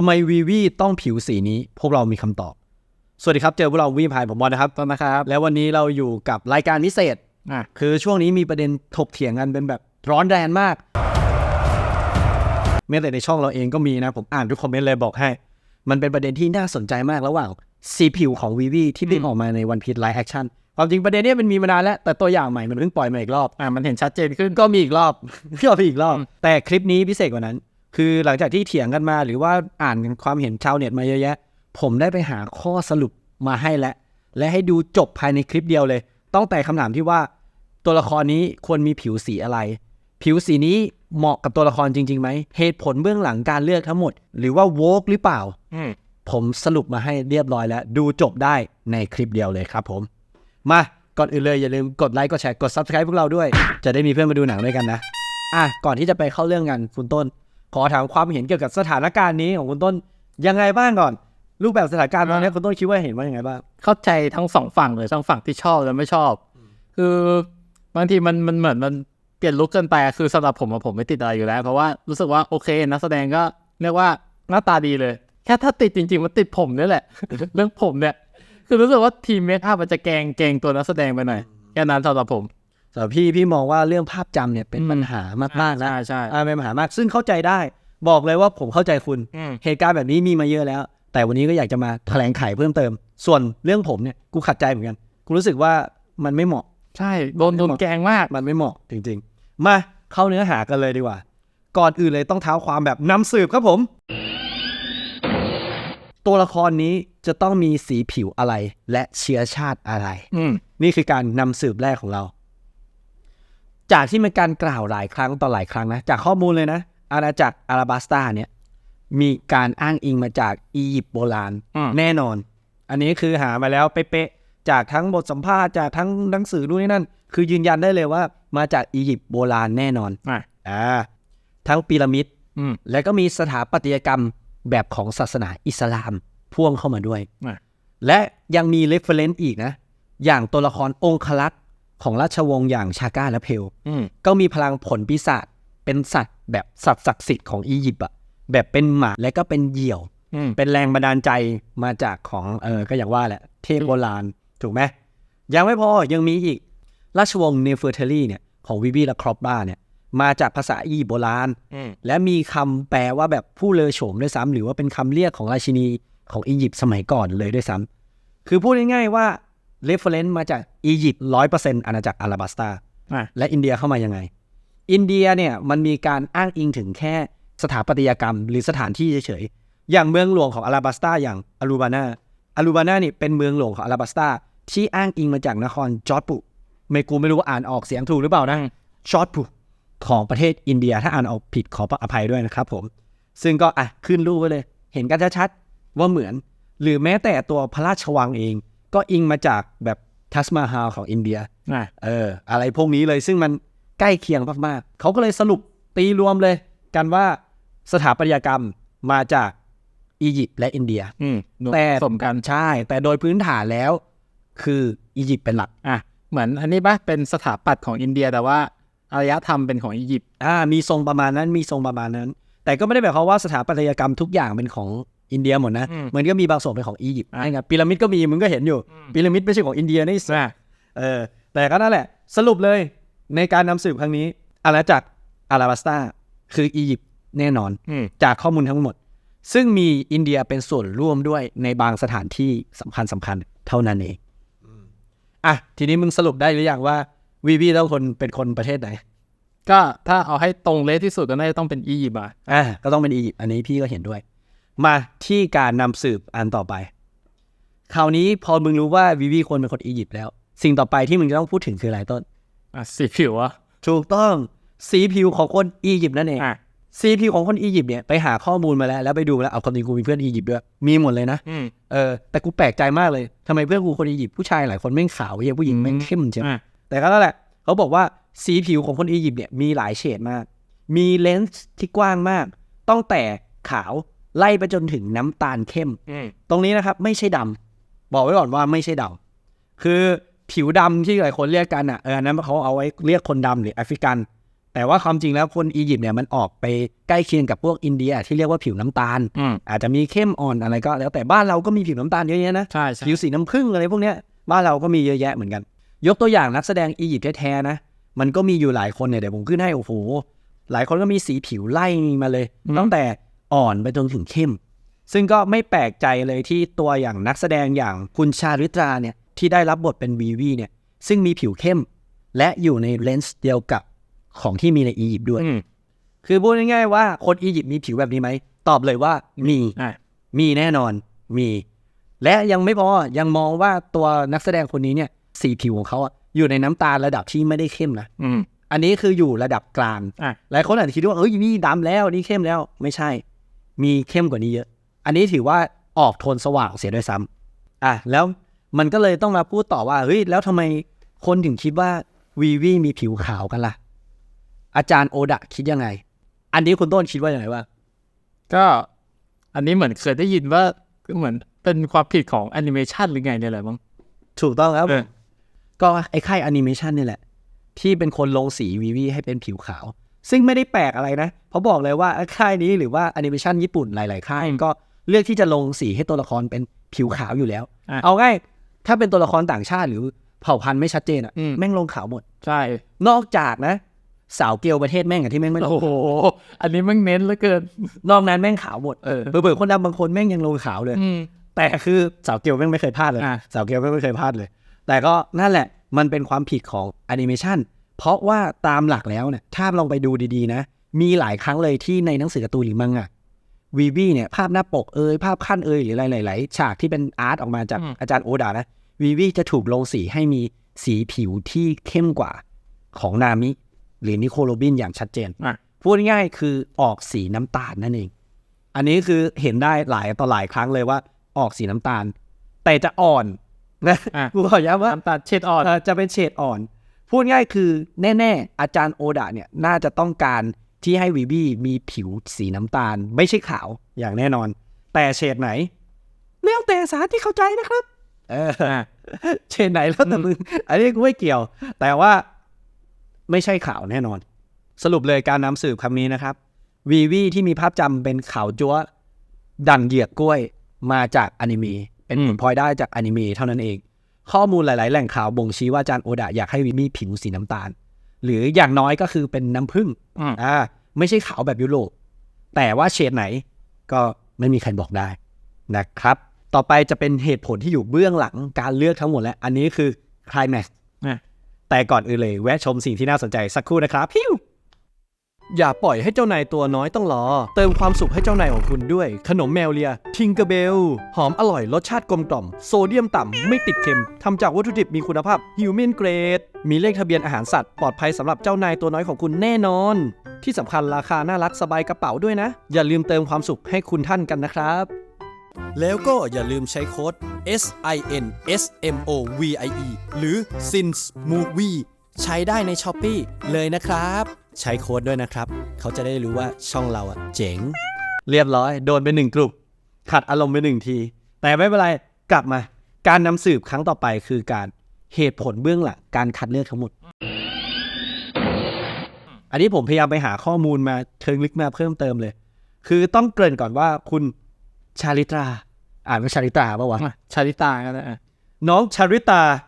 ทำไมวีวีต้องผิวสีนี้ พวกเรามีคำตอบ สวัสดีครับ เจอพวกเราวีพายผมบอลนะครับต้นนะครับ แล้ววันนี้เราอยู่กับรายการพิเศษ อะคือช่วงนี้มีประเด็นถกเถียงกันเป็นแบบร้อนแรงมาก แม้แต่ในช่องเราเองก็มีนะ ผมอ่านทุกคอมเมนต์เลยบอกให้ มันเป็นประเด็นที่น่าสนใจมากระหว่างสีผิวของวีวีที่เพิ่งออกมาในวันพี e ไลฟ์แอคชั่นความจริงประเด็นเนี้มันมีมานานแล้ว แต่ตัวอย่างใหม่มันเพิ่งปล่อยมาอีกรอบ อะมันเห็นชัดเจนขึ้นก็มีอีกรอบ ก็มีอีกรอบ แต่คลิปนี้พิเศษกว่านั้น คือหลังจากที่เถียงกันมาหรือว่าอ่านความเห็นชาวเน็ตมาเยอะแยะ ผมได้ไปหาข้อสรุปมาให้แล้วและให้ดูจบภายในคลิปเดียวเลย ต้องแต่คำถามที่ว่าตัวละครนี้ควรมีผิวสีอะไร ผิวสีนี้เหมาะกับตัวละครจริงๆไหมเหตุผลเบื้องหลังการเลือกทั้งหมด หรือว่าโวกหรือเปล่าอืมผมสรุปมาให้เรียบร้อยแล้ว ดูจบได้ในคลิปเดียวเลยครับผมมาก่อนอื่นเลยอย่าลืมกดไลค์กดแชร์กด subscribe พวกเราด้วย จะได้มีเพื่อนมาดูหนังด้วยกันนะ อะก่อนที่จะไปเข้าเรื่องกันคุณต้น ขอถามความเห็นเกี่ยวกับสถานการณ์นี้ของคุณต้นยังไงบ้างก่อน รูปแบบสถานการณ์ตอนนี้คุณต้นคิดว่าเห็นว่ายังไงบ้างเข้าใจทั้งสองฝั่งเลยทั้งฝั่งที่ชอบและไม่ชอบ คือบางทีมันมันเหมือนมันเปลี่ยนลุคเกินไปอะคือสำหรับผมอะผมไม่ติดอะไรอยู่แล้ว เพราะว่ารู้สึกว่าโอเคนักแสดงก็เรียกว่าหน้าตาดีเลย แค่ถ้าติดจริง ๆ มันติดผมนี่แหละ เรื่องผมเนี่ย คือรู้สึกว่าทีมเมคอัพมันจะแกงแกงตัวนักแสดงไปหน่อยแค่นั้นสำหรับผม สำหรับพี่พี่มองว่าเรื่องภาพจำเนี่ยเป็นปัญหามากๆนะใช่ใช่อ่าเป็นปัญหามากซึ่งเข้าใจได้บอกเลยว่าผมเข้าใจคุณอืมเหตุการณ์แบบนี้มีมาเยอะแล้ว แต่วันนี้ก็อยากจะมาแถลงไขเพิ่มเติม ส่วนเรื่องผมเนี่ยกูขัดใจเหมือนกันกูรู้สึกว่ามันไม่เหมาะ ใช่โดนโดนแกงมากมันไม่เหมาะจริง ๆ มาเข้าเนื้อหากันเลยดีกว่า ก่อนอื่นเลยต้องเท้าความแบบนำสืบครับผม ตัวละครนี้จะต้องมีสีผิวอะไรและเชื้อชาติอะไรอืมนี่คือการนำสืบแรกของเรา จากที่มีการกล่าวหลายครั้งต่อหลายครั้งนะ จากข้อมูลเลยนะ อาณาจักรอาราบัสตาเนี่ยมีการอ้างอิงมาจากอียิปต์โบราณอืมแน่นอน อันนี้คือหามาแล้วเป๊ะๆจากทั้งบทสัมภาษณ์จากทั้งหนังสือด้วยนนั่น คือยืนยันได้เลยว่า มาจากอียิปต์โบราณแน่นอนอะอ่าทั้งพีระมิดอืมและก็มีสถาปัตยกรรมแบบของศาสนาอิสลามพ่วงเข้ามาด้วยอะและยังมีเรฟเฟรนซ์อีกนะ อย่างตัวละครองคลักษ์ ของราชวงศ์อย่างชาก้าและเพลอืมก็มีพลังผลปีศาจเป็นสัตว์แบบสัตว์ศักดิ์สิทธิ์ของอียิปต์อะแบบเป็นหมาและก็เป็นเหยี่ยวอืมเป็นแรงบันดาลใจมาจากของเออก็อย่างว่าแหละ เทพโบราณถูกไหมยังไม่พอยังมีอีก ราชวงศ์เนเฟอร์เทรีเนี่ยของวิบีและครอปบ้าเนี่ยมาจากภาษาอียิปต์โบราณอืมและมีคำแปลว่าแบบผู้เลอโฉมด้วยซ้ำหรือว่าเป็นคำเรียกของราชินีของอียิปต์สมัยก่อนเลยด้วยซ้ำคือพูดง่ายๆว่า เรฟเฟรนซ์มาจากอียิปต์ร้อยเปอร์เซ็นต์อาณาจักรอาราบัสตาอะและอินเดียเข้ามายังไง อินเดียเนี่ยมันมีการอ้างอิงถึงแค่สถาปัตยกรรม หรือสถานที่เฉยๆ อย่างเมืองหลวงของอาราบัสตาอย่างอารูบานาอารูบานานี่เป็นเมืองหลวงของอาราบัสตาที่อ้างอิงมาจากนครจอร์ดปุไม่กูไม่รู้ว่าอ่านออกเสียงถูกหรือเปล่านะจอร์ดปุของประเทศอินเดียถ้าอ่านออกผิดขออภัยด้วยนะครับผม ซึ่งก็อะขึ้นรูปไว้เลย เห็นกันชัดๆว่าเหมือน หรือแม้แต่ตัวพระราชวังเอง ก็อิงมาจากแบบทัสมาฮาลของอินเดียอะเออ อะไรพวกนี้เลยซึ่งมันใกล้เคียงมากๆ เขาก็เลยสรุปตีรวมเลย กันว่าสถาปัตยกรรมมาจากอียิปต์และอินเดียอืมแต่สมกันใช่ แต่โดยพื้นฐานแล้ว คืออียิปต์เป็นหลักอะเหมือนอันนี้ปะเป็นสถาปัตย์ของอินเดียแต่ว่าอารยธรรมเป็นของอียิปต์อ่ามีทรงประมาณนั้นมีทรงประมาณนั้น แต่ก็ไม่ได้หมายความว่าสถาปัตยกรรมทุกอย่างเป็นของ อินเดียหมดนะอืมมันก็มีบางส่วนเป็นของอียิปต์นะครับพีระมิดก็มีมึงก็เห็นอยู่พีระมิดไม่ใช่ของอินเดียนี่อะเออแต่ก็นั่นแหละ สรุปเลยในการนำสืบครั้งนี้อาณาจักรอาราบัสตาคืออียิปต์แน่นอน อืมจากข้อมูลทั้งหมด ซึ่งมีอินเดียเป็นส่วนร่วมด้วยในบางสถานที่สำคัญสำคัญเท่านั้นเองอะทีนี้มึงสรุปได้หรือยังว่าวีวีต้องคนเป็นคนประเทศไหนก็ถ้าเอาให้ตรงเละที่สุดก็น่าจะต้องเป็นอียิปต์อะอะก็ต้องเป็นอียิปต์อันนี้พี่ก็เห็นด้วย มาที่การนำสืบอันต่อไป คราวนี้พอมึงรู้ว่าวีวีควรเป็นคนอียิปต์แล้ว สิ่งต่อไปที่มึงจะต้องพูดถึงคืออะไรต้นอะสีผิวอะถูกต้องสีผิวของคนอียิปต์นั่นเองอะสีผิวของคนอียิปต์เนี่ยไปหาข้อมูลมาแล้วแล้วไปดูมาแล้วเอาความจริงกูมีเพื่อนอียิปต์ด้วยมีหมดเลยนะอืมเออแต่กูแปลกใจมากเลยทำไมเพื่อนกูคนอียิปต์ผู้ชายหลายคนแม่งขาวเหี้ยผู้หญิงแม่งเข้มใช่ไหมอะแต่ก็นั่นแหละ เขาบอกว่าสีผิวของคนอียิปต์เนี่ยมีหลายเฉดมาก มีเลนส์ที่กว้างมากตั้งแต่ขาว ไล่ไปจนถึงน้ำตาลเข้มอืมตรงนี้นะครับ ไม่ใช่ดำบอกไว้ก่อนว่าไม่ใช่ดำคือผิวดำที่หลายคนเรียกกันอะเอออันนั้นเขาเอาไว้เรียกคนดำหรือแอฟริกัน แต่ว่าความจริงแล้วคนอียิปต์เนี่ยมันออกไปใกล้เคียงกับพวกอินเดีย ที่เรียกว่าผิวน้ำตาลอืมอาจจะมีเข้มอ่อนอะไรก็แล้วแต่บ้านเราก็มีผิวน้ำตาลเยอะแยะนะใช่ใช่ผิวสีน้ำผึ้งอะไรพวกเนี้ยบ้านเราก็มีเยอะแยะเหมือนกัน ยกตัวอย่างนักแสดงอียิปต์แท้ๆนะมันก็มีอยู่หลายคนเนี่ยเดี๋ยวผมขึ้นให้โอ้โหหลายคนก็มีสีผิวไล่มาเลยตั้งแต่ อ่อนไปจนถึงเข้ม ซึ่งก็ไม่แปลกใจเลยที่ตัวอย่างนักแสดงอย่างคุณชาริตราเนี่ยที่ได้รับบทเป็นวีวีเนี่ยซึ่งมีผิวเข้ม และอยู่ในเลนส์เดียวกับของที่มีในอียิปต์ด้วยอืมคือพูดง่ายๆว่าคนอียิปต์มีผิวแบบนี้ไหม ตอบเลยว่ามีอะมีแน่นอนมี และยังไม่พอยังมองว่าตัวนักแสดงคนนี้เนี่ยสีผิวของเขาอะอยู่ในน้ำตาลระดับที่ไม่ได้เข้มนะอืมอันนี้คืออยู่ระดับกลางอะหลายคนอาจจะคิดว่าเอ้ยนี่ดำแล้วนี่เข้มแล้วไม่ใช่ มีเข้มกว่านี้เยอะ อันนี้ถือว่าออกโทนสว่างเสียด้วยซ้ำอะแล้วมันก็เลยต้องมาพูดต่อว่าเฮ้ยแล้วทำไมคนถึงคิดว่าวีวีมีผิวขาวกันล่ะ อาจารย์โอดะคิดยังไง อันนี้คุณต้นคิดว่าอย่างไรว่าก็อันนี้เหมือนเคยได้ยินว่าเหมือนเป็นความผิดของแอนิเมชันหรือไงเนี่ยแหละมั้งถูกต้องครับเออก็ไอ้ค่ายแอนิเมชันนี่แหละ ที่เป็นคนลงสีวีวีให้เป็นผิวขาว ซึ่งไม่ได้แปลกอะไรนะเพราะบอกเลยว่าค่ายนี้หรือว่าแอนิเมชันญี่ปุ่นหลาย ๆ ค่ายก็เลือกที่จะลงสีให้ตัวละครเป็นผิวขาวอยู่แล้วอะเอาง่ายถ้าเป็นตัวละครต่างชาติหรือเผ่าพันธุ์ไม่ชัดเจนอะอืมแม่งลงขาวหมด ใช่ นอกจากนะ สาวเกลประเทศแม่งอะที่แม่งไม่ลงโอ้โหอันนี้มันเน้นเหลือเกินนอกนั้นแม่งขาวหมดเออเผื่อๆคนดำบางคนแม่งยังลงขาวเลยอืมแต่คือสาวเกลแม่งไม่เคยพลาดเลยอะสาวเกลแม่งไม่เคยพลาดเลย แต่ก็นั่นแหละมันเป็นความผิดของแอนิเมชัน เพราะว่าตามหลักแล้วเนี่ยถ้าลองไปดูดีๆนะ มีหลายครั้งเลยที่ในหนังสือการ์ตูนหรือมังงะวีวีเนี่ยภาพหน้าปกเอยภาพขั้นเอยหรืออะไรหลายๆฉากที่เป็นอาร์ตออกมาจากอืมอาจารย์โอดานะวีวีจะถูกลงสีให้มีสีผิวที่เข้มกว่าของนามิ หรือนิโคลโรบินอย่างชัดเจนอะพูดง่ายๆคือออกสีน้ำตาลนั่นเอง อันนี้คือเห็นได้หลายต่อหลายครั้งเลยว่า ออกสีน้ำตาล แต่จะอ่อนนะอะกูขอย้ำว่าน้ำตาลเชดอ่อนเอ่อจะเป็นเฉดอ่อน พูดง่ายคือแน่ๆ อาจารย์โอดะเนี่ยน่าจะต้องการที่ให้วีบี้มีผิวสีน้ำตาล ไม่ใช่ขาวอย่างแน่นอน แต่เฉดไหนแล้วแต่สารที่เข้าใจนะครับ เอออะเฉดไหนแล้วแต่มึงอันนี้กูไม่เกี่ยว แต่ว่าไม่ใช่ขาวแน่นอน สรุปเลยการนำสืบคำนี้นะครับวีวีที่มีภาพจำเป็นขาวจั๊วดังเหยียกกล้วยมาจากอนิเมะเป็นผลพลอยได้จากอนิเมะเท่านั้นเอง ข้อมูลหลายๆ แหล่งข่าวบ่งชี้ว่าอาจารย์โอดะอยากให้วีมีผิวสีน้ำตาล หรืออย่างน้อยก็คือเป็นน้ำผึ้งอืมอ่าไม่ใช่ขาวแบบยุโรปแต่ว่าเฉดไหนก็ไม่มีใครบอกได้นะครับ ต่อไปจะเป็นเหตุผลที่อยู่เบื้องหลังการเลือกทั้งหมดแล้ว อันนี้คือคล i แม็กอะแต่ก่อนอื่นเลยแวะชมสิ่งที่น่าสนใจสักครู่นะครับพิว อย่าปล่อยให้เจ้านายตัวน้อยต้องรอ เติมความสุขให้เจ้านายของคุณด้วย ขนมแมวเลีย ทิงเกอร์เบล หอมอร่อยรสชาติกลมกล่อม โซเดียมต่ำ ไม่ติดเค็ม ทำจากวัตถุดิบมีคุณภาพฮิวแมนเกรด มีเลขทะเบียนอาหารสัตว์ ปลอดภัยสำหรับเจ้านายตัวน้อยของคุณแน่นอน ที่สำคัญราคาน่ารักสบายกระเป๋าด้วยนะ อย่าลืมเติมความสุขให้คุณท่านกันนะครับ แล้วก็อย่าลืมใช้โค้ด S I N S M O V I E หรือ Sins Movie ใช้ได้ใน s h อ p e e เลยนะครับ ใช้โค้ดด้วยนะครับ เขาจะได้รู้ว่าช่องเราอะเจ๋ง เรียบร้อย โดนไปหนึ่งกลุ่มขัดอารมณ์ไปหนึ่งที แต่ไม่เป็นไร กลับมา การนำสืบครั้งต่อไปคือการเหตุผลเบื้องหลังการคัดเลือกทั้งหมด อันนี้ผมพยายามไปหาข้อมูลมาเชิงลึกมาเพิ่มเติมเลย คือต้องเกริ่นก่อนว่าคุณชาลิตรา อ่านว่าชาลิตราปะวะอะชาลิตาก็ได้อะน้องชาริตาเ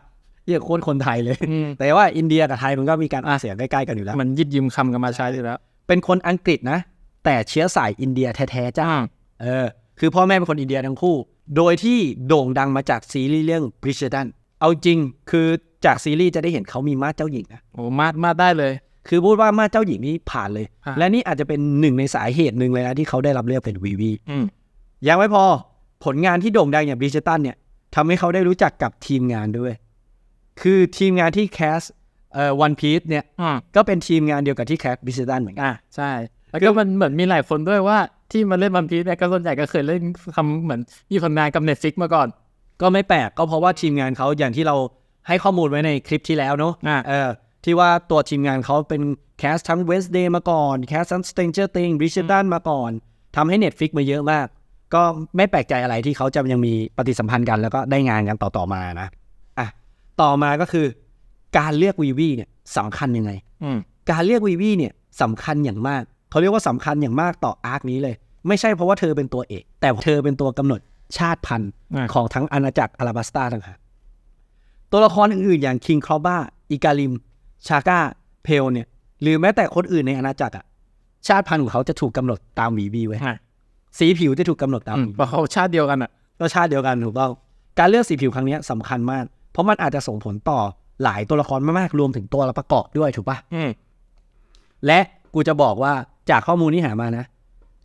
รียกโคนคนไทยเลย อืม แต่ว่าอินเดียกับไทยมันก็มีการอ่านเสียงใกล้ๆกันอยู่แล้ว มันยิดยืมคำกันมาใช้อยู่แล้วเป็นคนอังกฤษนะ แต่เชื้อสายอินเดียแท้ๆจ้าจ้า เออ คือพ่อแม่เป็นคนอินเดียทั้งคู่ โดยที่โด่งดังมาจากซีรีส์เรื่อง b r i d g e r t o n เอาจริง คือจากซีรีส์จะได้เห็นเขามีมาดเจ้าหญิงนะ โอ้มาดมาดได้เลย คือพูดว่ามาดเจ้าหญิงนี่ผ่านเลย ฮะ และนี่อาจจะเป็นหนึ่งในสาเหตุหนึ่งเลยนะที่เขาได้รับเลือกเป็นวีวี อืม ยังไม่พอผลงานที่โด่งดังอย่างบริจตันเนี่ยทำให้เขาได้รู้จักกับทีมงานด้วย คือทีมงานที่แคสเอ่อวันพีซเนี่ยอ่า ก็เป็นทีมงานเดียวกับที่แคสบริจตันเหมือนกัน อะใช่ แล้วก็มันเหมือนมีหลายคนด้วยว่าที่มาเล่นวันพีซเนี่ยก็ส่วนใหญ่ก็เคยเล่นทำเหมือนมีผลงานกับเน็ตฟิกมาก่อน ก็ไม่แปลกก็เพราะว่าทีมงานเขาอย่างที่เราให้ข้อมูลไว้ในคลิปที่แล้วเนอะอะเออที่ว่าตัวทีมงานเขาเป็นแคสทั้ง Wednesday มาก่อนแคสทั้ง Stranger Things b r i d g e t o n มาก่อนทำให้ Netflix มาเยอะมาก ก็ไม่แปลกใจอะไรที่เขาจะยังมีปฏิสัมพันธ์กันแล้วก็ได้งานกันต่อ ๆ มานะอะ ต่อมาก็คือ การเลือกวีวีเนี่ยสำคัญยังไงอืมการเรียกวีวีเนี่ยสำคัญอย่างมากเขาเรียกว่าสำคัญอย่างมากต่ออาร์คนี้เลย ไม่ใช่เพราะว่าเธอเป็นตัวเอก แต่เธอเป็นตัวกำหนดชาติพันธุ์อะของทั้งอาณาจักรอาราบัสตาต่างหากตัวละครอื่นๆอย่างคิงครอบ้าอิกาลิม ชาก้า เพลเนี่ย หรือแม้แต่คนอื่นในอาณาจักรอะชาติพันธุ์ของเขาจะถูกกำหนดตามวีวีไว้อะสีผิวจะถูกกำหนดตามอืมเพราะเขาชาติเดียวกันอะก็ชาติเดียวกันถูกต้องการเลือกสีผิวครั้งเนี้ยสำคัญมาก เพราะมันอาจจะส่งผลต่อหลายตัวละครมากๆรวมถึงตัวประกอบด้วยถูกปะอืมและกูจะบอกว่าจากข้อมูลที่หามานะ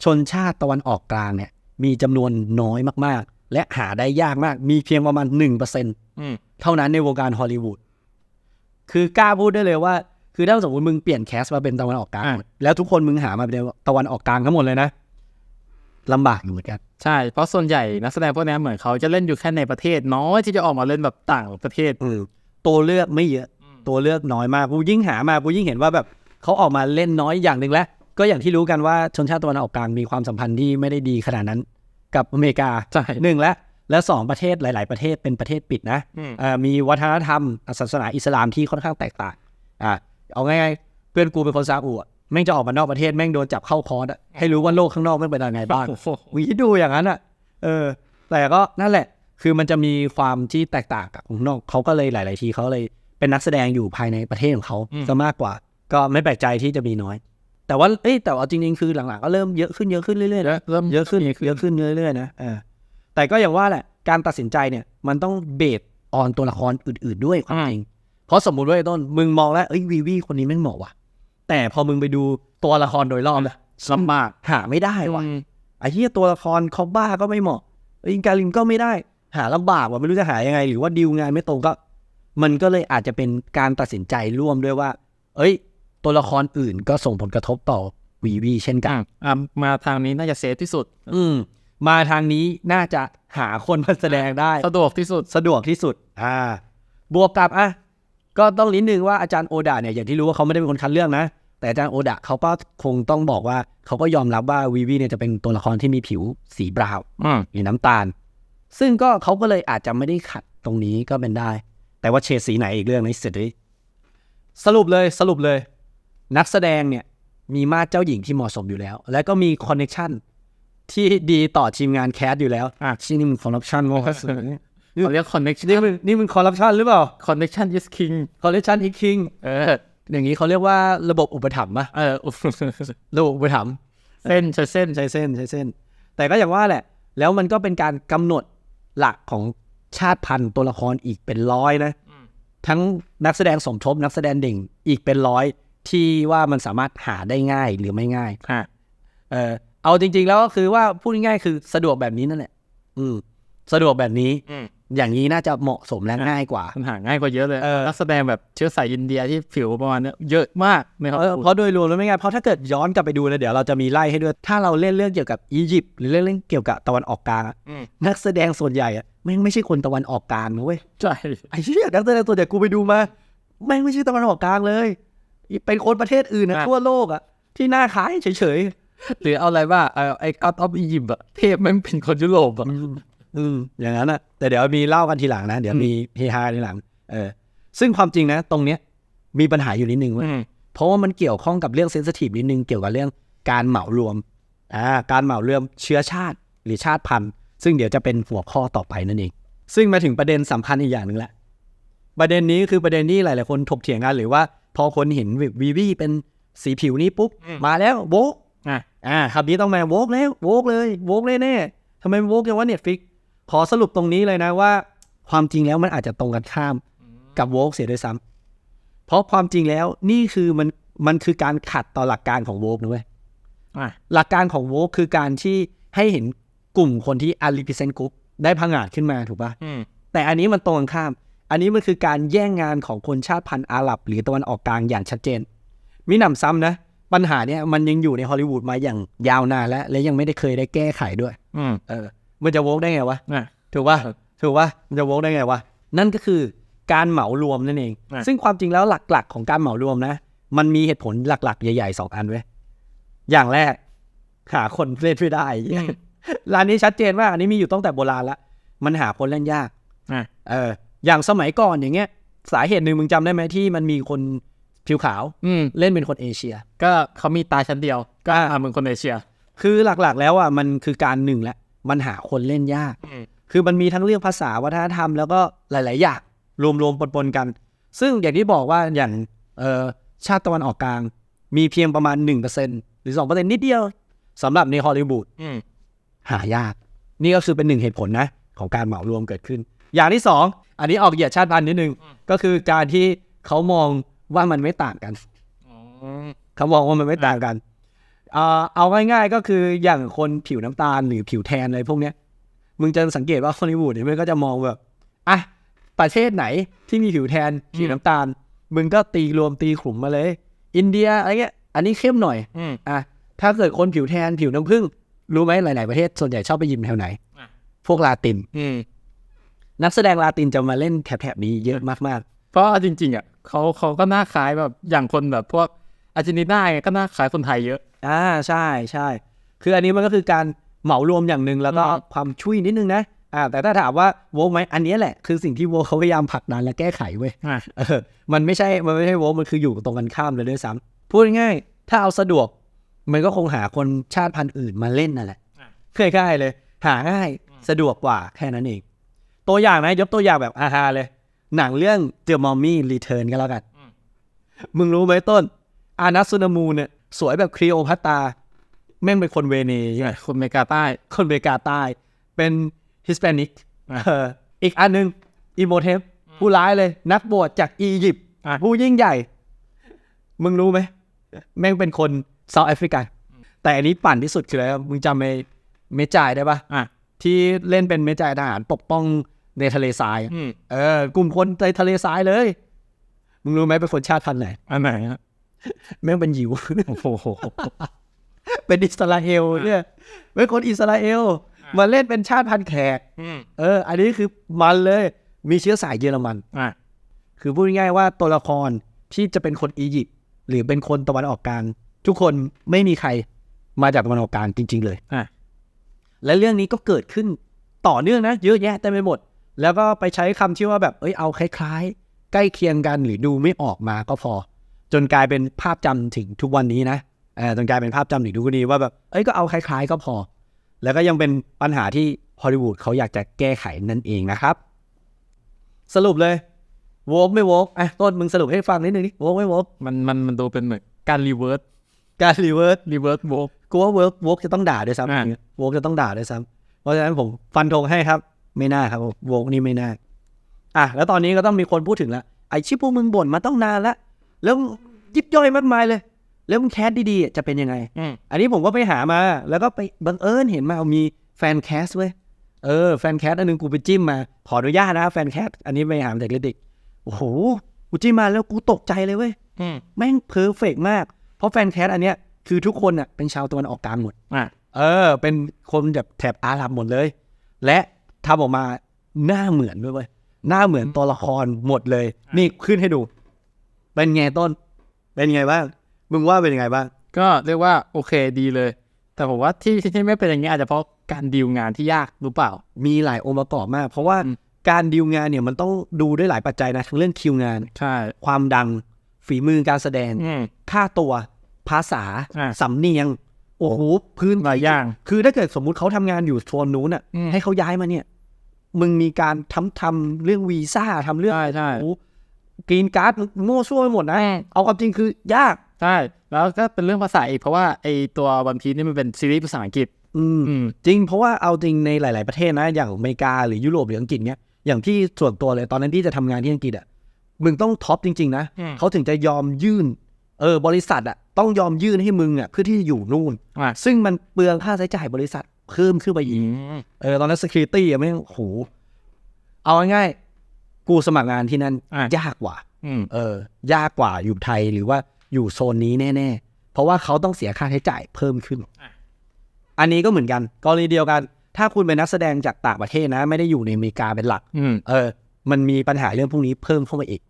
ชนชาติตะวันออกกลางเนี่ย มีจำนวนน้อยมากๆ และหาได้ยากมาก มีเพียงประมาณ1%เอืมท่านั้นในวงการฮอลลีวูดคือกล้าพูดได้เลยว่า คือถ้าสมมติมึงเปลี่ยนแคสมาเป็นตะวันออกกลางอะแล้วทุกคนมึงหามาเป็นตะวันออกกลางทั้งหมดเลยนะ ลำบากอยู่เหมือนกันใช่ เพราะส่วนใหญ่นักแสดงพวกนี้เหมือนเขาจะเล่นอยู่แค่ในประเทศน้อยที่จะออกมาเล่นแบบต่างประเทศอืมตัวเลือกไม่เยอะ ตัวเลือกน้อยมากกูยิ่งหามากูยิ่งเห็นว่าแบบเขาออกมาเล่นน้อยอย่างหนึ่งแล้วก็อย่างที่รู้กันว่าชนชาติตะวันออกกลางมีความสัมพันธ์ที่ไม่ได้ดีขนาดนั้น กับอเมริกาใช่หนึ่งและและสองประเทศหลาย ๆ ประเทศเป็นประเทศปิดนะอืมเอ่อมีวัฒนธรรมศาสนาอิสลามที่ค่อนข้างแตกต่างอ่าเอาง่ายๆเพื่อนกูเป็นคนซาอุอะ แม่งจะออกมานอกประเทศแม่งโดนจับเข้าคอร์สอะให้รู้ว่าโลกข้างนอกแม่งเป็นยังไงบ้างโอ้โหวิดูอย่างนั้นอะเออ แต่ก็นั่นแหละ คือมันจะมีความที่แตกต่างกับข้างนอกเขาก็เลยหลาย ๆ ทีเขาเลยเป็นนักแสดงอยู่ภายในประเทศของเขาอืมซะมากกว่า ก็ไม่แปลกใจที่จะมีน้อย แต่ว่าเอ้ยแต่ว่าจริง ๆ คือหลัง ๆ ก็เริ่มเยอะขึ้นเยอะขึ้นเรื่อยๆนะเริ่มเยอะขึ้นเยอะขึ้นเรื่อยๆนะเออแต่ก็อย่างว่าแหละการตัดสินใจเนี่ยมันต้องเบสออนตัวละครอื่น ๆ ด้วยความจริงเพราะสมมุติว่าไอ้ต้นมึงมองแล้วเอ้ยวีวีคนนี้แม่งเหมาะว่ะ แต่พอมึงไปดูตัวละครโดยรอบนะลำบากหาไม่ได้ว่ะอืมไอ้เหี้ยตัวละครคอบบ้าก็ไม่เหมาะอิงการิมก็ไม่ได้ หาลำบากว่ะไม่รู้จะหายังไง หรือว่าดีลงานไม่ตรงก็ มันก็เลยอาจจะเป็นการตัดสินใจร่วมด้วยว่า เอ้ย ตัวละครอื่นก็ส่งผลกระทบต่อวีวีเช่นกันอะอะมาทางนี้น่าจะเซฟที่สุด อืมมาทางนี้น่าจะหาคนมาแสดงได้ สะดวกที่สุดสะดวกที่สุด อ่า บวกกับอะ ก็ต้องลิ้นหนึ่งว่าอาจารย์โอดาเนี่ยอย่างที่รู้ว่าเขาไม่ได้เป็นคนคัดเลือกนะ แต่อาจารย์โอดาเขาก็คงต้องบอกว่าเขาก็ยอมรับว่าวีวีเนี่ยจะเป็นตัวละครที่มีผิวสีบราวน์อืมหรือน้ำตาล ซึ่งก็เขาก็เลยอาจจะไม่ได้ขัดตรงนี้ก็เป็นได้ แต่ว่าเฉดสีไหนอีกเรื่องนี้เสร็จเลยสรุปเลยสรุปเลย นักแสดงเนี่ยมีมาตรเจ้าหญิงที่เหมาะสมอยู่แล้ว และก็มีคอนเน c t ชันที่ดีต่อทีมงานแคสอยู่แล้วอะที่นี่มันคอร์รัปชันวะ เขาเรียก connection นี่มันนี่มันคอร์รัปชันหรือเปล่า connection is king คอร์รัปชันอีกคิงเอออย่างนี้เขาเรียกว่าระบบอุปถัมภ์ปะเออระบบอุปถัมภ์เส้นใช้เส้นใช้เส้นใช้เส้น แต่ก็อย่างว่าแหละ แล้วมันก็เป็นการกำหนดหลักของชาติพันธุ์ตัวละครอีกเป็นร้อยนะอืมทั้งนักแสดงสมทบนักแสดงเด่งอีกเป็นร้อยที่ว่ามันสามารถหาได้ง่ายหรือไม่ง่ายอะเออเอาจริง ๆ แล้วก็คือว่าพูดง่ายๆคือสะดวกแบบนี้นั่นแหละ อืมสะดวกแบบนี้ อืมอย่างนี้น่าจะเหมาะสมและง่ายกว่ามันหาง่ายกว่าเยอะเลยเออนักแสดงแบบเชื้อสายอินเดียที่ผิวประมาณเนี้ยเยอะมากในฮอลเอลีอวูดเพราะโดยรวมแล้วไม่ง่ายเพราะถ้าเกิดย้อนกลับไปดูนะเดี๋ยวเราจะมีไล่ให้ด้วยถ้าเราเล่นเรื่องเกี่ยวกับอียิปต์หรือเล่นเรื่องเกี่ยวกับตะวันออกกลางอะอืมนักแสดงส่วนใหญ่อะแม่งไม่ใช่คนตะวันออกกลางนะเว้ยใช่ไอ้เหี้ยนักแสดงส่วนใหญ่กูไปดูมาแม่งไม่ใช่ตะวันออกกลางเลยเป็นคนประเทศอื่นนะทั่วโลกอะที่หน้าคล้ายเฉยหรือเอาอะไรว่าเออไอ้กัตออฟอียิปต์อะเทพแม่งเป็นคนยุโรปอะๆ อืมอย่างนั้นอะแต่เดี๋ยวมีเล่ากันทีหลังนะ เดี๋ยวอืมมีเฮฮาทีหลัง เออ ซึ่งความจริงนะ ตรงเนี้ยมีปัญหาอยู่นิดนึงเว้ยอืมเพราะว่ามันเกี่ยวข้องกับเรื่องเซนซิทีฟนิดนึงเกี่ยวกับเรื่องการเหมารวมอ่าการเหมารวมเชื้อชาติหรือชาติพันธุ์ ซึ่งเดี๋ยวจะเป็นหัวข้อต่อไปนั่นเอง ซึ่งมาถึงประเด็นสำคัญอีกอย่างหนึ่งละประเด็นนี้คือประเด็นที่หลาย ๆ คนถกเถียงกันหรือว่า พอคนเห็นวีวีเป็นสีผิวนี้ปุ๊บอืมมาแล้วโวกอะอ่าคำนี้ต้องมาโวกแล้วโวกเลยโวกเลยแน่ทำไมโวกอย่างว่าเน็ตฟิก ขอสรุปตรงนี้เลยนะว่า ความจริงแล้วมันอาจจะตรงกันข้ามกับโวกเสียด้วยซ้ำเพราะความจริงแล้วนี่คือมันมันคือการขัดต่อหลักการของโวกนะเว้ยอะหลักการของโวกคือการที่ให้เห็นกลุ่มคนที่อาริพิเซนกรุ๊ปได้พังอาจขึ้นมาถูกปะอืมแต่อันนี้มันตรงกันข้าม อันนี้มันคือการแย่งงานของคนชาติพันธุ์อาหรับ หรือตะวันออกกลางอย่างชัดเจนมิหนำซ้ำนะ ปัญหาเนี้ยมันยังอยู่ในฮอลลีวูดมาอย่างยาวนานแล้ว และยังไม่ได้เคยได้แก้ไขด้วย อืมเออ มันจะโวกได้ไงวะอะ ถูกป่ะถูกป่ะมันจะโวกได้ไงวะนั่นก็คือการเหมารวมนั่นเอง อะ ซึ่งความจริงแล้วหลักๆ ของการเหมารวมนะ มันมีเหตุผลหลักๆ ใหญ่ๆสองอันเว้ยอย่างแรก หาคนเล่นไม่ได้ ร้านนี้ชัดเจนว่าอันนี้มีอยู่ตั้งแต่โบราณละมันหาคนเล่นยาก อะ เอออย่างสมัยก่อนอย่างเงี้ย สาเหตุหนึ่งมึงจำได้ไหมที่มันมีคนผิวขาวอืม เล่นเป็นคนเอเชีย ก็เขามีตาชั้นเดียว ก็อ่า อ่าเหมือนคนเอเชีย คือหลักๆแล้วอะมันคือการหนึ่งแหละ มันหาคนเล่นยากอืมคือมันมีทั้งเรื่องภาษาวัฒนธรรมแล้วก็หลาย ๆ อย่างรวม ๆ ปน ๆ กัน ซึ่งอย่างที่บอกว่าอย่างเอ่อชาติตะวันออกกลาง มีเพียงประมาณ 1%หรือ 2%นิดเดียวสำหรับในฮอลลีวูดอืมหายาก นี่ก็คือเป็นหนึ่งเหตุผลนะ ของการเหมารวมเกิดขึ้น อย่างที่สองอันนี้ออกเหยียดชาติพันธุ์นิดนึง ก็คือการที่เขามองว่ามันไม่ต่างกันเขามองว่ามันไม่ต่างกัน เอ่อเอาง่ายๆก็คืออย่างคนผิวน้ำตาลหรือผิวแทนอะไรพวกเนี้ย มึงจะสังเกตว่าฮอลลีวูดเนี่ยมันก็จะมองแบบอะประเทศไหนที่มีผิวแทนผิวน้ำตาล มึงก็ตีรวมตีขลุ่มมาเลย อินเดียอะไรเงี้ย อันนี้เข้มหน่อยอืมอะถ้าเกิดคนผิวแทนผิวน้ำผึ้งรู้ไหมหลาย ๆ ประเทศส่วนใหญ่ชอบไปยิมแถวไหนอะพวกลาตินอืมนักแสดงลาตินจะมาเล่นแถบๆนี้เยอะมากเพราะเอาจริง ๆ อะเขาเขาก็หน้าคล้ายแบบอย่างคนแบบพวก อาร์เจนตินาไงก็หน้าคล้ายคนไทยเยอะๆอ่าใช่ใช่คืออันนี้มันก็คือการเหมารวมอย่างหนึ่งแล้วก็อืมความช่วยนิดนึงนะอ่าแต่ถ้าถามว่าโวกไหมอันนี้แหละคือสิ่งที่โวกเขาพยายามผลักดันและแก้ไขเว้ยอะเออมันไม่ใช่มันไม่ใช่โวกมันคืออยู่ตรงกันข้ามเลยด้วยซ้ำพูดง่ายๆถ้าเอาสะดวก มันก็คงหาคนชาติพันธุ์อื่นมาเล่นนั่นแหละอะง่ายๆเลย หาง่ายสะดวกกว่าแค่นั้นเอง ตัวอย่างนะยกตัวอย่างแบบอาฮาเลย หนังเรื่อง The Mummy Return กันแล้วกันอืมมึงรู้ไหมต้น อานัสซูนามูเนี่ยสวยแบบคลีโอพัตตราแม่งเป็นคนเวเนใช่ไหมคนอเมริกาใต้ คนอเมริกาใต้ เป็นฮิสแปนิกอะเอออีกอันหนึงอีโมเทปผู้ร้ายเลย นักบวชจากอียิปต์อะผู้ยิ่งใหญ่ มึงรู้ไหม แม่งเป็นคนเซาท์แอฟริกัน แต่อันนี้ปั่นที่สุดคืออะไรวะมึงจำไอ้เมจ่ายได้ปะอะที่เล่นเป็นเมจ่ายทหารปกป้องในทะเลทรายอะอืมเออกลุ่มคนในทะเลทรายเลย มึงรู้ไหมเป็นคนชาติพันธุ์ไหนอันไหนฮะ แม่งเป็นหยิวโอ้โหเป็นอิสราเอลเนี่ยเป็นคนอิสราเอลอะมาเล่นเป็นชาติพันธุ์แขกอืมเออ อันนี้คือมันเลย มีเชื้อสายเยอรมันอะคือพูดง่ายๆว่าตัวละครที่จะเป็นคนอียิปต์หรือเป็นคนตะวันออกกลางทุกคนไม่มีใครมาจากตะวันออกกลางจริง ๆ เลยอะและเรื่องนี้ก็เกิดขึ้นต่อเนื่องนะ เยอะแยะเต็มไปหมด แล้วก็ไปใช้คำที่ว่าแบบเอ้ยเอาคล้าย ๆ ใกล้เคียงกันหรือดูไม่ออกมาก็พอ จนกลายเป็นภาพจำถึงทุกวันนี้นะเออจนกลายเป็นภาพจำถึงทุกวันนี้ว่าแบบเอ้ยก็เอาคล้าย ๆ ก็พอ แล้วก็ยังเป็นปัญหาที่ฮอลลีวูดเขาอยากจะแก้ไขนั่นเองนะครับ สรุปเลยโวกไม่โวกอะต้นมึงสรุปให้ฟังนิดนึงดิโวกไม่โวกมันมันมันดูเป็นเหมือนการรีเวิร์สการรีเวิร์สรีเวิร์สโวกกูว่าเวิร์กวกจะต้องด่าด้วยซ้อ่าำวกจะต้องด่าด้วยซ้ำเพราะฉะนั้นผมฟันธงให้ครับ ไม่น่าครับวกนี่ไม่น่าอะแล้วตอนนี้ก็ต้องมีคนพูดถึงแล้วไอ้ชิพวกมึงบ่นมาต้องนานแล้ว แล้วยิบย่อยมากมายเลย แล้วมึงแคสดีๆอะจะเป็นยังไงอืมอันนี้ผมก็ไปหามา แล้วก็ไปบังเอิญเห็นมามีแฟนแคสเว้ยเออแฟนแคสอันนึงกูไปจิ้มมา ขออนุญาตนะแฟนแคสอันนี้ไปหามาจากเลดิกโอ้โหกูจิ้มมาแล้วกูตกใจเลยเว้ยอืมแม่งเพอร์เฟกมาก เพราะแฟนแคสอันเนี้ยคือทุกคนอะเป็นชาวตะวันออกกลางหมดอะเออ เป็นคนแบบแถบอาหรับหมดเลย และทำออกมาหน้าเหมือนด้วยเว้ยหน้าเหมือนตัวละครหมดเลย นี่ขึ้นให้ดู เป็นไงต้น เป็นไงบ้าง มึงว่าเป็นยังไงบ้าง ก็เรียกว่าโอเคดีเลย แต่ผมว่าที่ที่ไม่เป็นอย่างนี้อาจจะเพราะการดีลงานที่ยากหรือเปล่า มีหลายองค์ประกอบมาก เพราะว่าอืมการดีลงานเนี่ยมันต้องดูด้วยหลายปัจจัยนะทั้งเรื่องคิวงาน ใช่ ความดัง ฝีมือการแสดงอืมค่าตัว ภาษาอ่าสำเนียง โอ้โห พื้นหลายอย่าง คือถ้าเกิดสมมุติเขาทำงานอยู่โซนนู้นอะอืมให้เขาย้ายมาเนี่ย มึงมีการทำทำเรื่องวีซ่าทำเรื่อง ใช่ใช่โอ้ กรีนการ์ดมั่วซั่วไปหมดนะ เอาความจริงคือยาก ใช่ แล้วก็เป็นเรื่องภาษาอีก เพราะว่าไอตัววันพีนี่มันเป็นซีรีส์ภาษาอังกฤษอืมอืม จริง เพราะว่าเอาจริงในหลาย ๆ ประเทศนะ อย่างอเมริกาหรือยุโรปหรืออังกฤษเนี้ย อย่างที่ส่วนตัวเลยตอนนั้นที่จะทำงานที่อังกฤษอะ มึงต้องท็อปจริง ๆ นะอืมเขาถึงจะยอมยื่น เออบริษัทอะต้องยอมยื่นให้มึงอะเพื่อที่จะอยู่นู่นอะซึ่งมันเปลืองค่าใช้จ่ายบริษัทเพิ่มขึ้นไปอีก เออตอนนั้น security อะไม่งโหเอาง่ายๆ กูสมัครงานที่นั่นอะ ยากกว่า อืม เออ ยากกว่าอยู่ไทยหรือว่าอยู่โซนนี้แน่ๆ เพราะว่าเขาต้องเสียค่าใช้จ่ายเพิ่มขึ้น อะ อันนี้ก็เหมือนกันกรณีเดียวกัน ถ้าคุณเป็นนักแสดงจากต่างประเทศนะ ไม่ได้อยู่ในอเมริกาเป็นหลัก อืม เออ มันมีปัญหาเรื่องพวกนี้เพิ่มเข้ามาอีก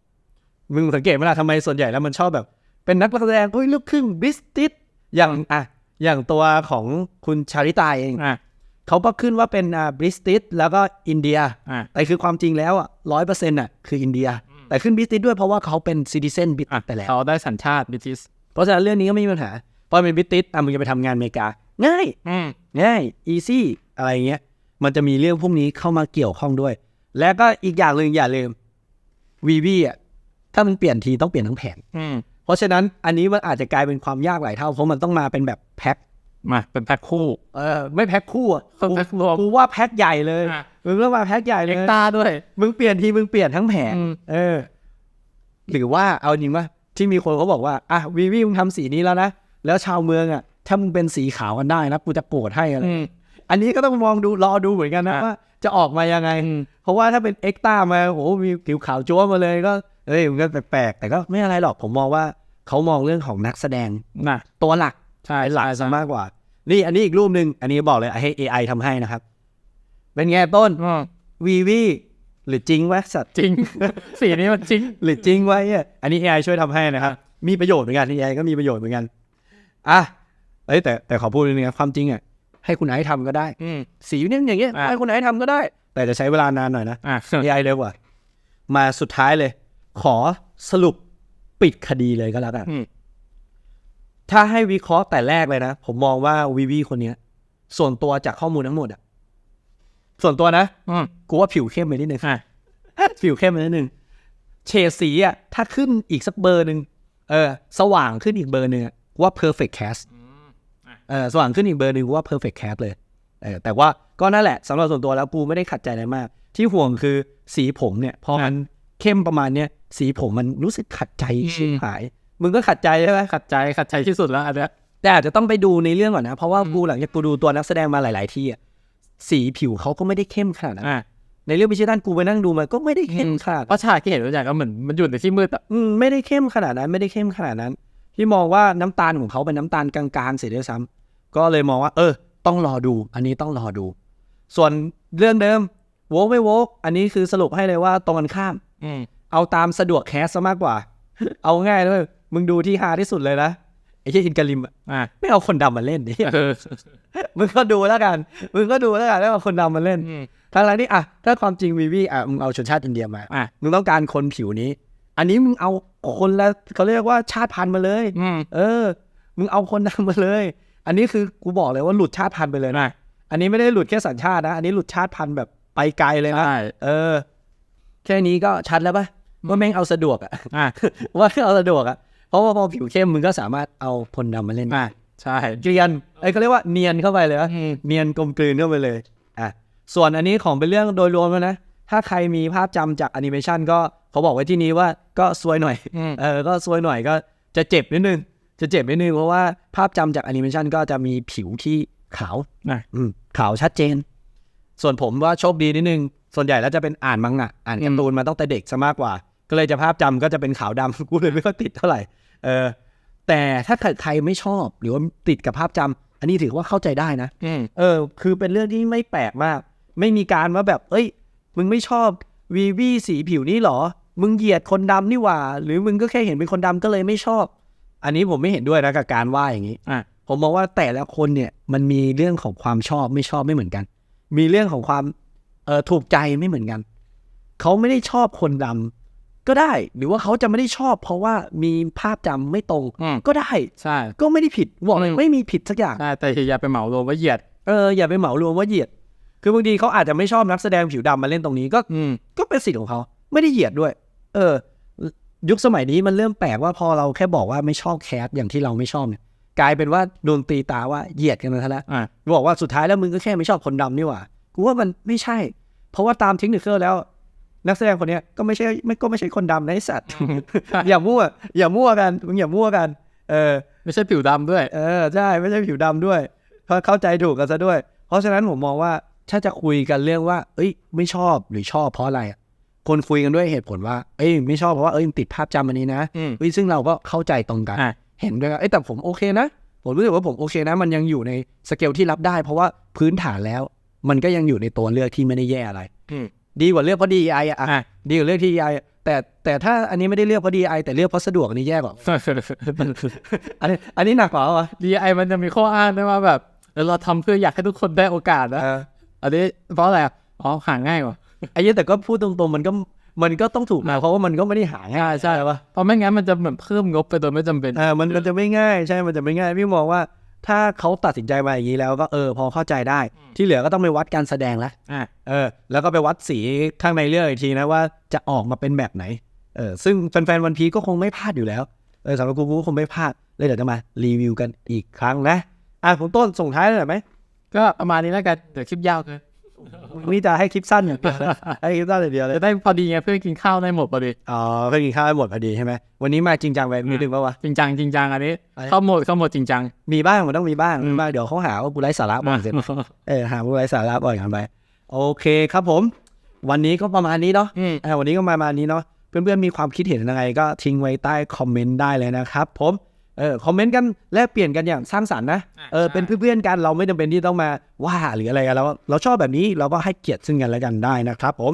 มึงสังเกตไหมล่ะทำไมส่วนใหญ่แล้วมันชอบแบบ เป็นนักแสดงเฮ้ยลูกครึ่งบิสติสอย่างอะอย่างตัวของคุณชาริตาเอง อะ เขาก็ขึ้นว่าเป็นอ่าบริสติสแล้วก็อินเดีย อะแต่คือความจริงแล้วอะร้อยเปอร์เซ็นต์อะคืออินเดียอืมแต่ขึ้นบิสติสด้วยเพราะว่าเขาเป็นซิติเซนบิสอะไปแล้ว เขาได้สัญชาติบิทิสเพราะฉะนั้นเรื่องนี้ก็ไม่มีปัญหาเพราะเป็นบิสติสอะมึงจะไปทำงานอเมริกา ง่าย อืม ง่าย อีซี่ อะไรเงี้ย มันจะมีเรื่องพวกนี้เข้ามาเกี่ยวข้องด้วย และก็อีกอย่างหนึ่งอย่าลืมวีวีอะ ถ้ามันเปลี่ยนทีต้องเปลี่ยนทั้งแผงอืม เพราะฉะนั้นอันนี้มันอาจจะกลายเป็นความยากหลายเท่า เพราะมันต้องมาเป็นแบบแพ็ค มาเป็นแพ็คคู่ เออไม่แพ็คคู่อะต้องแพ็ครวมกูว่าแพ็คใหญ่เลยอะ มึงก็มาแพ็คใหญ่เลเอ็ยกตาด้วย มึงเปลี่ยนทีมึงเปลี่ยนทั้งแผงอืม เออ หรือว่าเอาจริงว่าที่มีคนเขาบอกว่าอะวีวีมึงทำสีนี้แล้วนะแล้วชาวเมืองอะ ถ้ามึงเป็นสีขาวกันได้นะกูจะโกรธให้อะไร อืม อันนี้ก็ต้องมองดูรอดูเหมือนกันนะอะ ว่าจะออกมายังไง อืม เพราะว่าถ้าเป็นเอ็กต้ามาโอ้โหมีผิวขาวจ้วมาเลยก็เอ้ยมันก็แปลกๆแต่ก็ไม่อะไรหรอกผมมองว่าเขามองเรื่องของนักแสดงน่ะตัวหลักใช่เป็นหลักใช่ซะมากกว่า นี่อันนี้อีกรูปหนึ่งอันนี้บอกเลยให้ AI ทำให้นะครับ เป็นไงต้นอืมวีวีหรือจริงวะสัตว์จริง สีนี้มันจริง หรือจริงไว้เนี่ยอันนี้ AI ช่วยทำให้นะครับ มีประโยชน์เหมือนกัน AI ก็มีประโยชน์เหมือนกัน อะเอ้ยแต่แต่ขอพูดนิดนึงนะความจริงอะให้คุณไอซ์ทำก็ได้อืมสีเนี่ยอย่างเงี้ยอะให้คุณไอซ์ทำก็ได้ แต่จะใช้เวลานานหน่อยนะอะ AI เร็วกว่ามาสุดท้ายเลย ขอสรุปปิดคดีเลยก็แล้วกันอืม ถ้าให้วิเคราะห์แต่แรกเลยนะ ผมมองว่าวีวีคนเนี้ย ส่วนตัวจากข้อมูลทั้งหมดอะส่วนตัวนะอืมกูว่าผิวเข้มไปนิดนึง อะ ผิวเข้มไปนิดนึงเฉดสีอะถ้าขึ้นอีกสักเบอร์หนึ่งเออ สว่างขึ้นอีกเบอร์หนึ่งอะกูว่า perfect cast เออสว่างขึ้นอีกเบอร์หนึ่งกูว่า perfect cast เลยเออแต่ว่าก็นั่นแหละสำหรับส่วนตัวแล้วกูไม่ได้ขัดใจอะไรมาก ที่ห่วงคือสีผมเนี่ยพอมันเข้มประมาณเนี้ยสีผมมันรู้สึกขัดใจชิบหาย มึงก็ขัดใจใช่ไหมขัดใจขัดใจที่สุดแล้วอันเนี้ยแต่อาจจะต้องไปดูในเรื่องก่อนนะ เพราะว่ากูหลังจากกูดูตัวนักแสดงมาหลาย ๆ ที่อะสีผิวเขาก็ไม่ได้เข้มขนาดนั้นอะในเรื่องพิชิตันกูไปนั่งดูมาก็ไม่ได้เข้มขนาดเพราะฉากที่เห็นตัวอย่างก็เหมือนมันอยู่ในที่มืดอะอืมไม่ได้เข้มขนาดนั้น ไม่ได้เข้มขนาดนั้น ที่มองว่าน้ำตาลของเขาเป็นน้ำตาลกลางๆเสียด้วยซ้ำก็เลยมองว่า เออ ต้องรอดู อันนี้ต้องรอดู ส่วนเรื่องเดิมโวกไม่โวกอันนี้คือสรุปให้เลยว่าตรงกันข้ามอืมเอาตามสะดวกแคสซะมากกว่า เอาง่ายเลย มึงดูที่ฮาที่สุดเลยนะไอ้ที่อินกาลิมอะอะไม่เอาคนดำมาเล่นดิเออมึงก็ดูแล้วกัน มึงก็ดูแล้วกันแล้วเอาคนดำมาเล่นอืมทางไรนี่อะถ้าความจริงวีวีอะมึงเอาชนชาติอินเดียมาอะมึงต้องการคนผิวนี้ อันนี้มึงเอาคนละเขาเรียกว่าชาติพันธุ์มาเลยอืมเออ มึงเอาคนดำมาเลย อันนี้คือกูบอกเลยว่าหลุดชาติพันธุ์ไปเลยนะอะอันนี้ไม่ได้หลุดแค่สัญชาตินะ อันนี้หลุดชาติพันธุ์แบบไปไกลเลยนะใช่เออ แค่นี้ก็ชัดแล้วปะว่าแม่งเอาสะดวกอะอะว่าเอาสะดวกอะ เพราะว่าพอผิวเข้มมึงก็สามารถเอาคนดำมาเล่นได้อะใช่เกรียนไอ้เขาเรียกว่าเนียนเข้าไปเลยนะเนียนกลมกลืนเข้าไปเลยอะส่วนอันนี้ของเป็นเรื่องโดยรวมแล้วนะ ถ้าใครมีภาพจำจากแอนิเมชันก็เขาบอกไว้ที่นี้ว่าก็ซวยหน่อย อืม เออ ก็ซวยหน่อยก็จะเจ็บนิดนึง จะเจ็บนิดนึงเพราะว่าภาพจำจากแอนิเมชันก็จะมีผิวที่ขาวอะอืมขาวชัดเจน ส่วนผมว่าโชคดีนิดนึง ส่วนใหญ่แล้วจะเป็นอ่านมังงะ อ่านการ์ตูนมาตั้งแต่เด็กซะมากกว่า ก็เลยจะภาพจำก็จะเป็นขาวดำกูเลยไม่ค่อยติดเท่าไหร่เออแต่ถ้าใครไม่ชอบหรือว่าติดกับภาพจำอันนี้ถือว่าเข้าใจได้นะอืมเออ คือเป็นเรื่องที่ไม่แปลกมาก ไม่มีการว่าแบบ เอ้ย มึงไม่ชอบวีวีสีผิวนี้หรอ มึงเหยียดคนดำนี่หว่า หรือมึงก็แค่เห็นเป็นคนดำก็เลยไม่ชอบ อันนี้ผมไม่เห็นด้วยนะกับการว่าอย่างนี้อะผมมองว่าแต่ละคนเนี่ยมันมีเรื่องของความชอบไม่ชอบไม่เหมือนกัน มีเรื่องของความเออถูกใจไม่เหมือนกัน เขาไม่ได้ชอบคนดำ ก็ได้ หรือว่าเขาจะไม่ได้ชอบ เพราะว่ามีภาพจำไม่ตรงอืมก็ได้ใช่ก็ไม่ได้ผิดบอกเลยอืมไม่มีผิดสักอย่างใช่แต่อย่าไปเหมารวมว่าเหยียดเอออย่าไปเหมารวมว่าเหยียด คือบางทีเขาอาจจะไม่ชอบนักแสดงผิวดำมาเล่นตรงนี้ก็อืมก็เป็นสิทธิ์ของเขาไม่ได้เหยียดด้วย เออ ยุคสมัยนี้มันเริ่มแปลกว่าพอเราแค่บอกว่าไม่ชอบแคสอย่างที่เราไม่ชอบเนี่ยกลายเป็นว่าโดนตีตาว่าเหยียดกันมาซะแล้วอะบอกว่าสุดท้ายแล้วมึงก็แค่ไม่ชอบคนดำนี่หว่ากูว่ามันไม่ใช่ เพราะว่าตามเทคนิคแล้ว นักแสดงคนเนี้ยก็ไม่ใช่ไม่ก็ไม่ใช่คนดำนะไอ้สัตว์ อย่ามั่วอย่ามั่วกันมึงอย่ามั่วกัน เออ ไม่ใช่ผิวดำด้วย เออใช่ไม่ใช่ผิวดำด้วยเพราะเข้าใจถูกกันซะด้วย เพราะฉะนั้นผมมองว่าถ้าจะคุยกันเรื่องว่า เอ้ย ไม่ชอบหรือชอบเพราะอะไรอะคนคุยกันด้วยเหตุผลว่า เอ้ยไม่ชอบเพราะว่าเอ้ยมันติดภาพจำอันนี้นะอืม เฮ้ยซึ่งเราก็เข้าใจตรงกัน อะ เห็นด้วยกันเอ้ยแต่ผมโอเคนะ ผมรู้สึกว่าผมโอเคนะ มันยังอยู่ในสเกลที่รับได้ เพราะว่าพื้นฐานแล้ว มันก็ยังอยู่ในตัวเลือกที่ไม่ได้แย่อะไร อืม ดีกว่าเลือกเพราะ DEI อะอะอะดีกว่าเลือกที่ DEI อะแต่แต่ถ้าอันนี้ไม่ได้เลือกเพราะ DEI แต่เลือกเพราะสะดวกอันนี้แย่กว่าอันนี้อันนี้หนักกว่าวะดีไอมันจะมีข้ออ้างด้วยว่าแบบเออเราทำเพื่ออยากให้ทุกคนได้โอกาสนะเอออันนี้เพราะอะไรอะอ๋อหาง่ายกว่าไอ้เหี้ยแต่ก็พูดตรงๆมันก็มันก็ต้องถูกมาเพราะว่ามันก็ไม่ได้หาง่ายใช่ใช่ปะเพราะไม่งั้นมันจะเหมือนเพิ่มงบไปโดยไม่จำเป็นเออมันมันจะไม่ง่าย ใช่ มันจะไม่ง่ายพี่มองว่า ถ้าเขาตัดสินใจมาอย่างนี้แล้วก็เออพอเข้าใจได้ ที่เหลือก็ต้องไปวัดการแสดงละอะเออ แล้วก็ไปวัดสีข้างในเรื่องอีกทีนะว่าจะออกมาเป็นแบบไหนเออซึ่งแฟนๆวันพีก็คงไม่พลาดอยู่แล้วเออสำหรับกูกูก็คงไม่พลาดเลยเดี๋ยวจะมารีวิวกันอีกครั้งนะอะผมต้นส่งท้ายเลยไหมก็ประมาณนี้แล้วกันเดี๋ยวคลิปยาวเกิน นี่จะให้คลิปสั้นอย่างเดียวนะให้คลิปสั้นอย่างเดียวเลย จะได้พอดีไงเพื่อนกินข้าวได้หมดพอดี อ๋อเพื่อกินข้าวให้หมดพอดีใช่ไหมวันนี้มาจริงจังไปนิดนึงปะวะ จริงจังจริงจังอันนี้อะไรเข้าโหมดเข้าโหมดจริงจัง มีบ้างมันต้องมีบ้างอืมมีบ้างเดี๋ยวเขาหาว่ากูไร้สาระบ้างเสร็จเออหาผู้ไร้สาระบ่อยกันไป โอเคครับผม วันนี้ก็ประมาณนี้เนาะอืมอ่าวันนี้ก็ประมาณนี้เนาะ เพื่อนๆมีความคิดเห็นยังไงก็ทิ้งไว้ใต้คอมเมนต์ได้เลยนะครับผม เออคอมเมนต์กันแลกเปลี่ยนกันอย่างสร้างสรรค์นะเออเป็นเพื่อนๆกันเราไม่จำเป็นที่ต้องมาว่าหรืออะไรกันแล้วเราชอบแบบนี้เราก็ให้เกียรติซึ่งกันและกันได้นะครับผม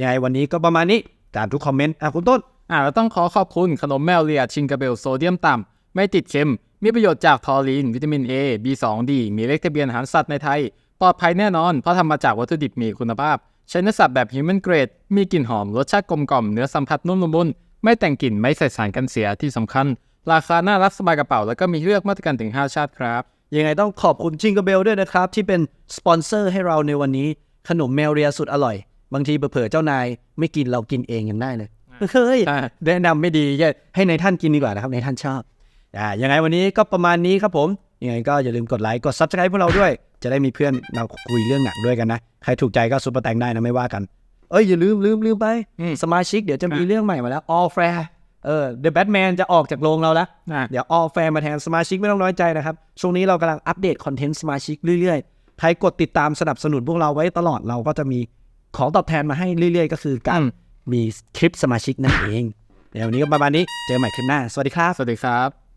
ยังไงวันนี้ก็ประมาณนี้ตามทุกคอมเมนต์อะคุณต้นอ่าเราต้องขอขอบคุณขนมแมวเลียชิงกาเบลโซเดียมต่ำไม่ติดเค็ม มีประโยชน์จากทอรีน วิตามิน A B2 D มีเลขทะเบียนอาหารสัตว์ในไทย ปลอดภัยแน่นอน เพราะทำมาจากวัตถุดิบมีคุณภาพ ใช้เนื้อสัตว์แบบ human grade มีกลิ่นหอมรสชาติกลมกล่อมเนื้อสัมผัสนุ่มละมุนไม่แต่งกลิ่นไม่ใส่สารกันเสียที่สำคัญ ราคาน่ารักสบายกระเป๋า แล้วก็มีเลือกมาตรการถึง 5 ชาติครับ ยังไงต้องขอบคุณจิงก e เบลด้วยนะครับ ที่เป็นสปอนเซอร์ให้เราในวันนี้ ขนมแมวเรียสุดอร่อย บางทีเผลอๆเจ้านายไม่กินเรากินเองยังได้เลยเฮ้ยใช่แนะนำไม่ดีให้ในายท่านกินดีกว่านะครับในายท่านชอบอ่ายังไงวันนี้ก็ประมาณนี้ครับผม ยังไงก็อย่าลืมกดไลค์กด subscribe พวกเราด้วย จะได้มีเพื่อนมาคุยเรื่องหนังด้วยกันนะ ใครถูกใจก็ซุปเปอร์แตงได้นะไม่ว่ากัน เอ้ยอย่าลืมลืมลืมไปอืมสมาชิกเดี๋ยวจะมีเรื่องใหม่มาแล้ว All Fair เออ The Batman จะออกจากโรงเราแล้วอะเดี๋ยว All Fair มาแทนสมาชิกไม่ต้องน้อยใจนะครับ ช่วงนี้เรากำลังอัปเดตคอนเทนต์สมาชิกเรื่อยๆ ใครกดติดตามสนับสนุนพวกเราไว้ตลอดเราก็จะมีของตอบแทนมาให้เรื่อยๆ ก็คือการอืมมีคลิปสมาชิกนั่นเอง เดี๋ยววันนี้ก็ประมาณนี้ เจอกันใหม่คลิปหน้า สวัสดีครับ สวัสดีครับ